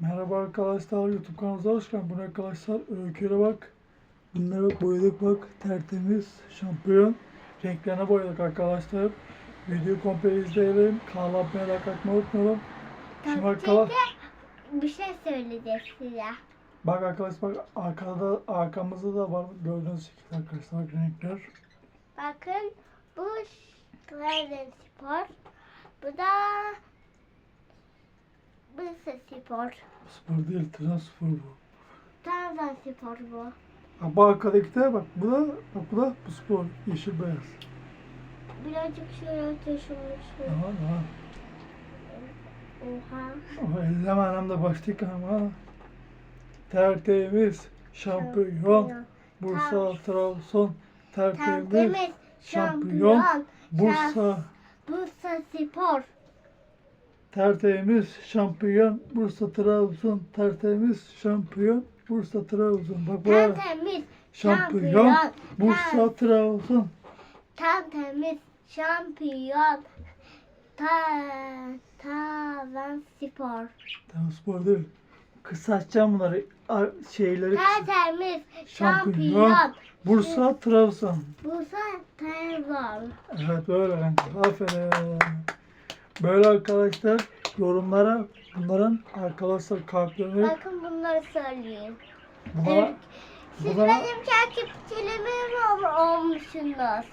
Merhaba arkadaşlar YouTube kanalımıza hoş geldiniz. Bu ne arkadaşlar öyküye bak. Bunlara bak boyadık bak tertemiz şampiyon. Renklerine boyadık arkadaşlar. Videoyu komple izleyelim. Kanala abone olmayı unutmayalım. Şimdi arkadaşlar Bir şey söyleyeceğiz size. bak arkadaşlar bak arkada arkamızda da var gördüğünüz şekilde arkadaşlar bak renkler. Bakın bu Trabzon spor. Bu da Bursa spor. Spor değil tren spor bu. Trabzon spor bu. Bak bu arkadaki de bak bu da bak bu da bu spor yeşil beyaz. Birazcık şöyle taşımış. Aha aha. Oha. Ama elleme anam da başlık ama. Tertemiz şampiyon. Bursa, Trabzon, tertemiz, Tertemiz şampiyon. şampiyon. Bursa, Bursa spor. Tertemiz, şampiyon, Bursa, Trabzon, tertemiz, şampiyon, Bursa, Trabzon. Bak bu. Tertemiz şampiyon. Bursa, Trabzon. Tertemiz şampiyon. Ta Trabzon spor. Tamam spor değil. Kısaltacağım bunları. Şeyleri Tertemiz Şampiyon. Bursa, Trabzon. Bursa Trabzon. Evet böyle. Aferin. Böyle arkadaşlar yorumlara bunların arkadaşlar kalplerini Bakın bunları söyleyeyim. bunlara, Siz bunlara benim takipçilerim ol- olmuşsunuz.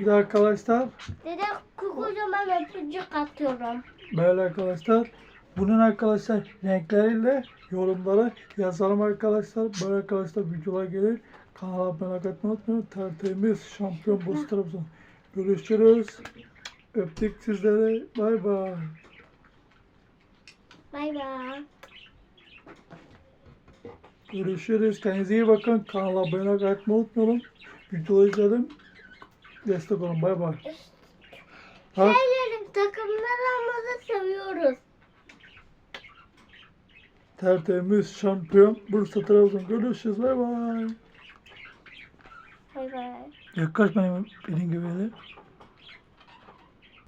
bir de arkadaşlar Dede kocaman öpücük atıyorum. böyle arkadaşlar bunun arkadaşlar renkleriyle yorumlara yazalım arkadaşlar. Böyle arkadaşlar videolar gelir. Kanala abone olmayı unutmayın. Tertemiz şampiyon Bursa Trabzon. Görüşürüz. Öptük sizlere. Bay bay. Bay bay. Görüşürüz. Kendinize iyi bakın. Kanala abone olmayı unutmayalım. Videoları izledim. Destek olun. Bay bay. Ha? Şeylerin takımlarımızı seviyoruz. Tertemiz şampiyon Bursa Trabzon. Görüşürüz. Bay bay. Bay bay. Yaklaş benim benim gibi.